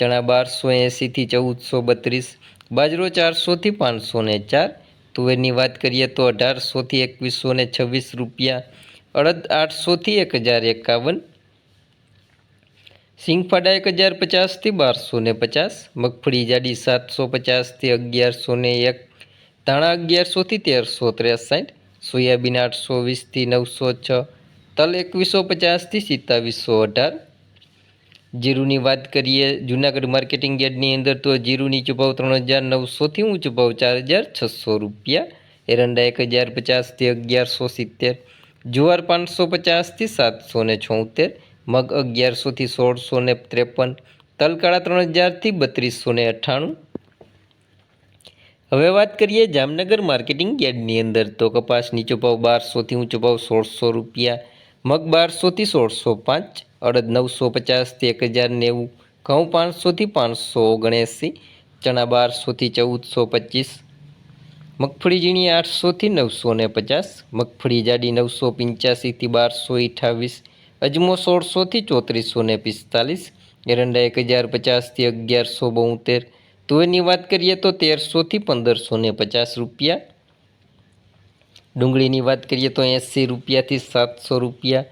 ચણા બારસો એંસીથી ચૌદસો બત્રીસ, બાજરો ચારસોથી પાંચસો ને ચાર, તુવેરની વાત કરીએ તો અઢારસોથી એકવીસો ને છવ્વીસ રૂપિયા, અડદ આઠસોથી એક હજાર એકાવન, સિંગફાડા એક હજાર પચાસથી બારસો ને પચાસ, મગફળી જાડી સાતસો પચાસથી અગિયારસો ને એક, ધાણા અગિયારસોથી તેરસો ત્રેસાઠ, સોયાબીન આઠસો વીસથી નવસો છ, તલ એકવીસો પચાસથી સિત્તાવીસો અઢાર જીરુની વાત કરીએ, જૂનાગઢ માર્કેટિંગ યાર્ડની અંદર તો જીરુની ચૂપાવ ત્રણ હજાર નવસોથી ઊંચો ભાવ ચાર હજાર છસો રૂપિયા, એરંડા એક હજાર પચાસથી અગિયારસો સિત્તેર, જુવાર પાંચસો પચાસથી સાતસો ને છોતેર, મગ અગિયારસોથી સોળસો ને ત્રેપન, તલકાળા ત્રણ હજારથી બત્રીસો ને અઠ્ઠાણું. હવે વાત કરીએ જામનગર માર્કેટિંગ યાર્ડની અંદર તો કપાસ નીચો ભાવ બારસોથી ઊંચો ભાવ સોળસો રૂપિયા, મગ બારસોથી સોળસો પાંચ અડદ નવસો પચાસથી એક હજાર નેવું ઘઉં પાંચસોથી પાંચસો ઓગણએંસી ચણા બારસોથી ચૌદસો પચીસ મગફળી ઝીણી આઠસોથી નવસો ને પચાસ મગફળી જાડી નવસો પંચ્યાસીથી બારસો અઠ્ઠાવીસ અજમો સોળસોથી ચોત્રીસો ને પિસ્તાલીસ એરંડા એક હજાર પચાસથી અગિયારસો બોતેર તુવેરની વાત કરીએ તો તેરસોથી પંદરસો ને પચાસ રૂપિયા ડુંગળીની વાત કરીએ તો એંસી રૂપિયાથી સાતસો રૂપિયા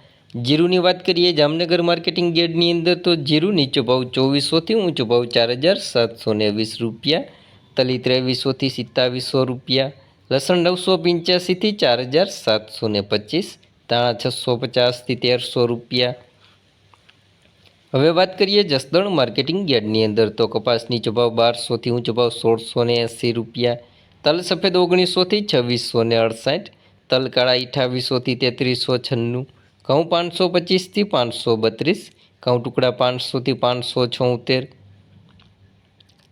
જીરુની વાત કરીએ, જામનગર માર્કેટિંગ ગેડની અંદર તો જીરું નીચો ભાવ ચોવીસોથી ઊંચો ભાવ ચાર હજાર સાતસો ને વીસ રૂપિયા, તલી ત્રેવીસોથી સિત્તાવીસો રૂપિયા, લસણ નવસો પંચ્યાસીથી ચાર હજાર સાતસો ને પચીસ, ધાણા છસો પચાસથી તેરસો રૂપિયા. હવે વાત કરીએ જસદણ માર્કેટિંગ યાર્ડની અંદર તો કપાસ નીચો ભાવ બારસોથી ઊંચો ભાવ સોળસો ને એંસી રૂપિયા, તલ સફેદ ઓગણીસોથી છવ્વીસો ને અડસાઠ, તલ કાળા અઠાવીસોથી તેત્રીસો છન્નું ઘઉં પાંચસો પચીસથી પાંચસો બત્રીસ, ઘઉં ટુકડા પાંચસોથી પાંચસો છોતેર,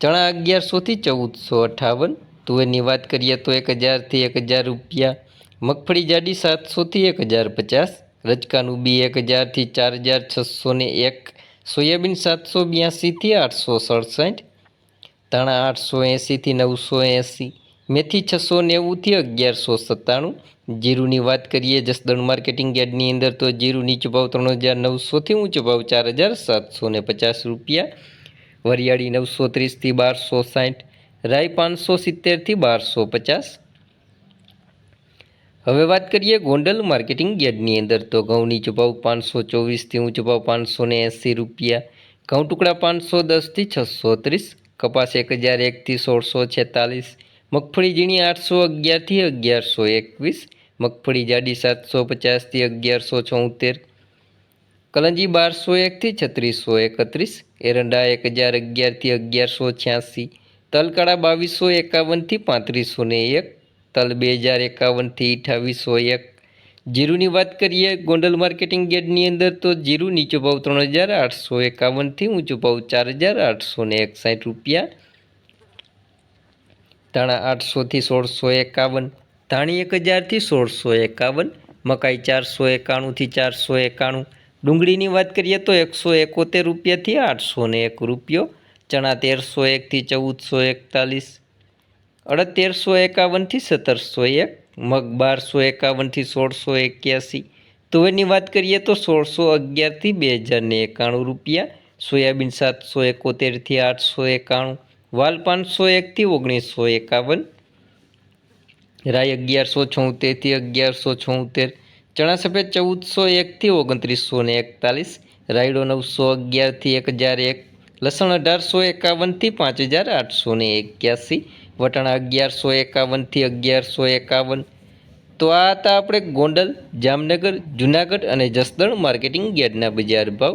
ચણા અગિયારસોથી ચૌદસો અઠાવન, તુવેરની વાત કરીએ તો એક હજારથી એક હજાર રૂપિયા, મગફળી જાડી સાતસોથી એક હજાર પચાસ, રજકાનું બી એક હજારથી ચાર હજાર છસો ને એક, સોયાબીન સાતસો બ્યાસીથી આઠસો સડસઠ, ધાણા આઠસો એંસીથી નવસો એંસી મેથી છસો નેવુંથી અગિયારસો સત્તાણું. જીરુની વાત કરીએ, જસદણ માર્કેટિંગ યાર્ડની અંદર તો જીરું નીચો ભાવ ત્રણ હજાર નવસોથી ઊંચો ભાવ ચાર હજાર સાતસો ને પચાસ રૂપિયા. વરિયાળી નવસો ત્રીસથી બારસો સાઠ. રાઈ પાંચસો સિત્તેરથી બારસો પચાસ. હવે વાત કરીએ ગોંડલ માર્કેટિંગ યાર્ડની અંદર તો ઘઉં નીચો પાંચસો ચોવીસથી ઊંચો ભાવ પાંચસો ને એંસી રૂપિયા. ઘઉં ટુકડા પાંચસો દસથી છસો ત્રીસ. કપાસ એક હજાર એકથી સોળસો છેતાલીસ. મગફળી ઝીણી આઠસો અગિયારથી અગિયારસો એકવીસ મગફળી જાડી સાતસો પચાસથી અગિયારસો છોતેર કલંજી બારસો એકથી છત્રીસો એકત્રીસ, એરંડા એક હજાર અગિયારથી અગિયારસો છ્યાસી તલકડા બાવીસો એકાવનથી પાંત્રીસો ને એક, તલ બે હજાર એકાવનથી અઠાવીસો એક. જીરુની વાત કરીએ ગોંડલ માર્કેટિંગ ગેટની અંદર તો જીરું નીચો ભાવ ત્રણ હજાર આઠસો એકાવનથી ઊંચો ભાવ ચાર હજાર આઠસો ને એકસાઠ રૂપિયા ધાણા આઠસોથી સોળસો એકાવન, ધાણી એક હજારથી સોળસો એકાવન, મકાઈ ચારસો એકાણુંથી ચારસો એકાણું, ડુંગળીની વાત કરીએ તો એકસો એકોતેર રૂપિયાથી આઠસો ને એક રૂપિયો, ચણા તેરસો એકથી ચૌદસો એકતાલીસ અડતેરસો એકાવનથી સત્તરસો એક, મગ બારસો એકાવનથી સોળસો એક્યાસી, તુવેરની વાત કરીએ તો સોળસો અગિયારથી બે હજાર ને એકાણું રૂપિયા, સોયાબીન સાતસો એકોતેરથી આઠસો એકાણું વાલ પાંચસો એકથી ઓગણીસો એકાવન, રાય અગિયારસો છોતેરથી અગિયારસો છોતેર ચણા સફેદ ચૌદસો એકથી ઓગણત્રીસો ને એકતાલીસ, રાયડો નવસો અગિયારથી એક હજાર એક, લસણ અઢારસો એકાવનથી પાંચ હજાર આઠસો ને એક્યાસી, વટાણા અગિયારસો એકાવનથી અગિયારસો એકાવન. તો આ હતા આપણે ગોંડલ, જામનગર, જુનાગઢ અને જસદણ માર્કેટિંગ યાર્ડના બજાર ભાવ.